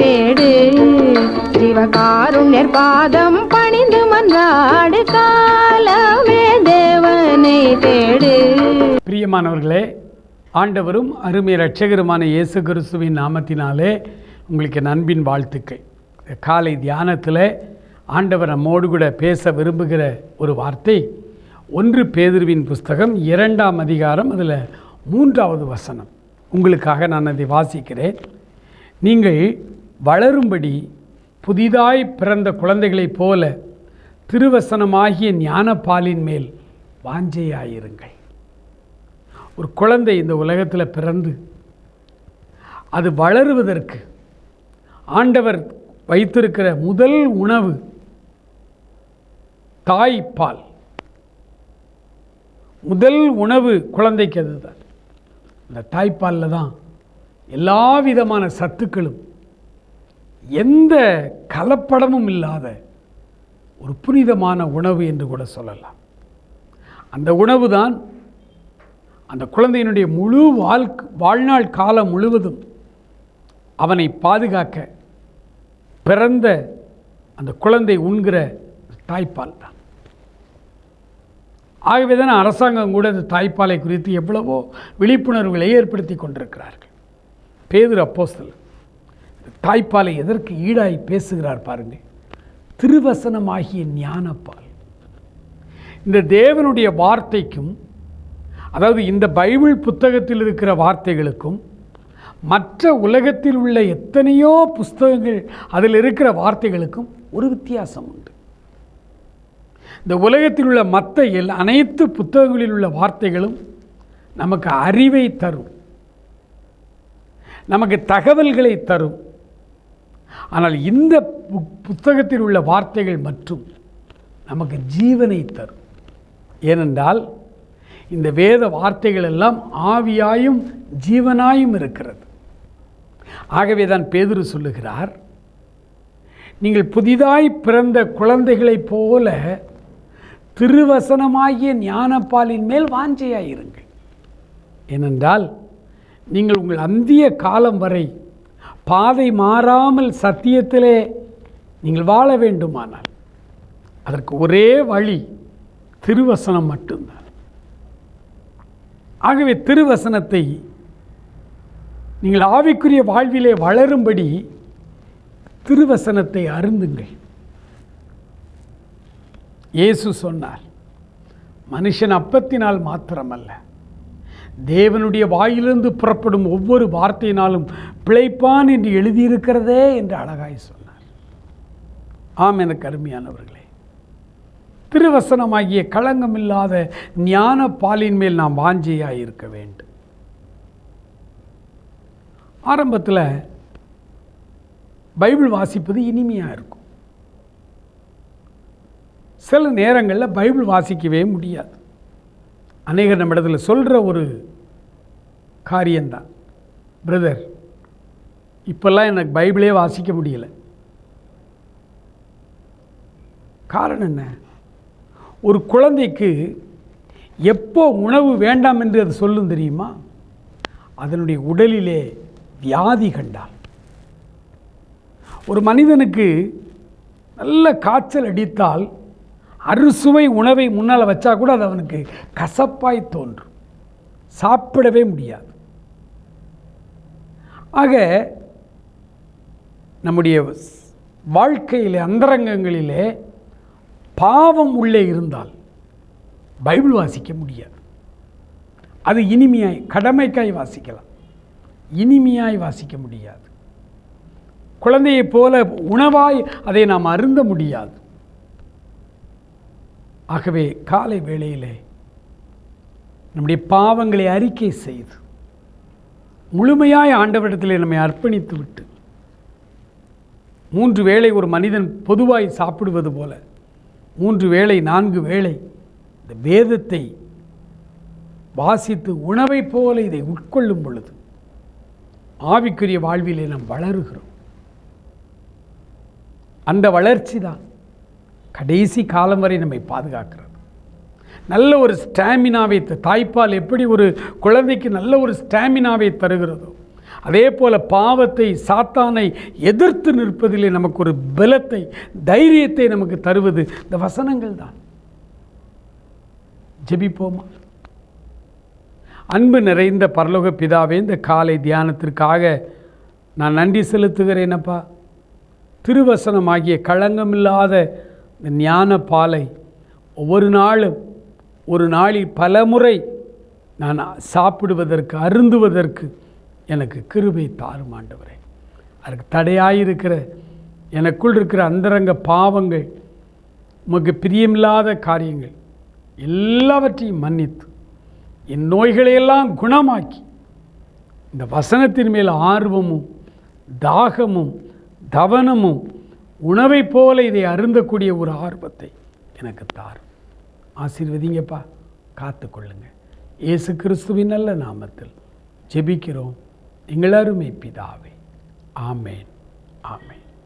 தேடு. சிவகாருண்யர் பாதம் பணிந்து மன்றாடு காலமே தேவனை தேடு. பிரியமானவர்களே ஆண்டவரும் அருமை இரட்சகருமான இயேசு கிறிஸ்துவின் நாமத்தினாலே உங்களுக்கு நண்பின் வாழ்த்துக்கள். காலை தியானத்தில் ஆண்டவர் நம்மோடு கூட பேச விரும்புகிற ஒரு வார்த்தை ஒன்று பேதுருவின் புஸ்தகம் இரண்டாம் அதிகாரம் அதில் மூன்றாவது வசனம். உங்களுக்காக நான் அதை வாசிக்கிறேன். நீங்கள் வளரும்படி புதிதாய் பிறந்த குழந்தைகளைப் போல திருவசனமாகிய ஞானப்பாலின் மேல் வாஞ்சையாயிருங்கள். ஒரு குழந்தை இந்த உலகத்தில் பிறந்து அது வளருவதற்கு ஆண்டவர் வைத்திருக்கிற முதல் உணவு தாய்ப்பால். முதல் உணவு குழந்தைக்கு அதுதான். அந்த தாய்ப்பாலில் தான் எல்லா விதமான சத்துக்களும் எந்த கலப்படமும் இல்லாத ஒரு புனிதமான உணவு என்று கூட சொல்லலாம். அந்த உணவு தான் அந்த குழந்தையினுடைய முழு வாழ்க் வாழ்நாள் காலம் முழுவதும் அவனை பாதுகாக்க பிறந்த அந்த குழந்தை உண்கிற தாய்ப்பால் தான். ஆகவே தான் அரசாங்கம் கூட இந்த தாய்ப்பாலை குறித்து எவ்வளவோ விழிப்புணர்வுகளை ஏற்படுத்தி கொண்டிருக்கிறார்கள். பேதர் அப்போஸ்தல் தாய்ப்பாலை எதற்கு ஈடாய் பேசுகிறார் பாருங்கள் திருவசனமாகிய ஞானப்பால். இந்த தேவனுடைய வார்த்தைக்கும் அதாவது இந்த பைபிள் புத்தகத்தில் இருக்கிற வார்த்தைகளுக்கும் மற்ற உலகத்தில் உள்ள எத்தனையோ புஸ்தகங்கள் அதில் இருக்கிற வார்த்தைகளுக்கும் ஒரு வித்தியாசம் உண்டு. இந்த உலகத்தில் உள்ள மற்ற எல் அனைத்து புத்தகங்களில் உள்ள வார்த்தைகளும் நமக்கு அறிவை தரும். நமக்கு தகவல்களை தரும். ஆனால் இந்த புத்தகத்தில் உள்ள வார்த்தைகள் மற்றும் நமக்கு ஜீவனை தரும். ஏனென்றால் இந்த வேத வார்த்தைகள் எல்லாம் ஆவியாயும் ஜீவனாயும் இருக்கிறது. ஆகவே தான் பேதுரு சொல்லுகிறார் நீங்கள் புதிதாய் பிறந்த குழந்தைகளைப் போல திருவசனமாகிய ஞானப்பாலின் மேல் வாஞ்சையாயிருங்கள். ஏனென்றால் நீங்கள் உங்கள் அந்திய காலம் வரை பாதை மாறாமல் சத்தியத்திலே நீங்கள் வாழ வேண்டுமானால் அதற்கு ஒரே வழி திருவசனம் மட்டும்தான். ஆகவே திருவசனத்தை நீங்கள் ஆவிக்குரிய வாழ்விலே வளரும்படி திருவசனத்தை அருந்துங்கள். இயேசு சொன்னார் மனுஷன் அப்பத்தினால் மாத்திரமல்ல தேவனுடைய வாயிலிருந்து புறப்படும் ஒவ்வொரு வார்த்தையினாலும் பிழைப்பான் என்று எழுதியிருக்கிறதே என்று அழகாய் சொன்னார். ஆம் எனக்கு அருமையானவர்களே. திருவசனமாகிய களங்கமில்லாத ஞான பாலின் மேல் நாம் வாஞ்சையாக இருக்க வேண்டும். ஆரம்பத்தில் பைபிள் வாசிப்பது இனிமையாக இருக்கும். சில நேரங்களில் பைபிள் வாசிக்கவே முடியாது. அநேகர் நம்ம இடத்துல சொல்கிற ஒரு காரியம்தான் பிரதர் இப்போல்லாம் எனக்கு பைபிளே வாசிக்க முடியல. காரணம் என்ன? ஒரு குழந்தைக்கு எப்போ உணவு வேண்டாம் என்று அது சொல்லும் தெரியுமா? அதனுடைய உடலிலே வியாதி கண்டால். ஒரு மனிதனுக்கு நல்ல காய்ச்சல் அடித்தால் அறுசுவை உணவை முன்னால் வச்சா கூட அது அவனுக்கு கசப்பாய் தோன்றும். சாப்பிடவே முடியாது. ஆக நம்முடைய வாழ்க்கையிலே அந்தரங்கங்களிலே பாவம் உள்ளே இருந்தால் பைபிள் வாசிக்க முடியாது. அது இனிமையாய் கடமைக்காய் வாசிக்கலாம். இனிமையாய் வாசிக்க முடியாது. குழந்தையைப் போல உணவாய் அதை நாம் அருந்த முடியாது. ஆகவே காலை வேளையிலே நம்முடைய பாவங்களை அறிக்கை செய்து முழுமையாய் ஆண்டவரிடத்திலே நம்மை அர்ப்பணித்து விட்டு மூன்று வேளை ஒரு மனிதன் பொதுவாய் சாப்பிடுவது போல மூன்று வேளை நான்கு வேளை இந்த வேதத்தை வாசித்து உணவைப் போல இதை உட்கொள்ளும் பொழுது ஆவிக்குரிய வாழ்விலே நாம் வளருகிறோம். அந்த வளர்ச்சி தான் கடைசி காலம் வரை நம்மை பாதுகாக்கிறது. நல்ல ஒரு ஸ்டாமினாவை த- தாய்ப்பால் எப்படி ஒரு குழந்தைக்கு நல்ல ஒரு ஸ்டாமினாவை தருகிறதோ அதே போல் பாவத்தை சாத்தானை எதிர்த்து நிற்பதிலே நமக்கு ஒரு பலத்தை தைரியத்தை நமக்கு தருவது இந்த வசனங்கள் தான். ஜெபிப்போமா? அன்பு நிறைந்த பரலோக பிதாவே இந்த காலை தியானத்திற்காக நான் நன்றி செலுத்துகிறேனப்பா திருவசனமாகிய களங்கமில்லாத இந்த ஞான பாலை ஒவ்வொரு நாளும் ஒரு நாளில் பல முறை நான் சாப்பிடுவதற்கு அருந்துவதற்கு எனக்கு கிருபை தாரும் ஆண்டவரே. அதுக்கு தடையாயிருக்கிற எனக்குள் இருக்கிற அந்தரங்க பாவங்கள் உமக்கு பிரியமில்லாத காரியங்கள் எல்லாவற்றையும் மன்னித்து என் நோய்களையெல்லாம் குணமாக்கி இந்த வசனத்தின் மேல் ஆர்வமும் தாகமும் தவனமும் உணவைப் போல இதை அருந்தக்கூடிய ஒரு ஆர்வத்தை எனக்கு தார் ஆசீர்வதிங்கப்பா. காத்துக்கொள்ளுங்க இயேசு கிறிஸ்துவின் நல்ல நாமத்தில் ஜெபிக்கிறோம். எங்கள் அருமை பிதாவே. ஆமேன். ஆமேன்.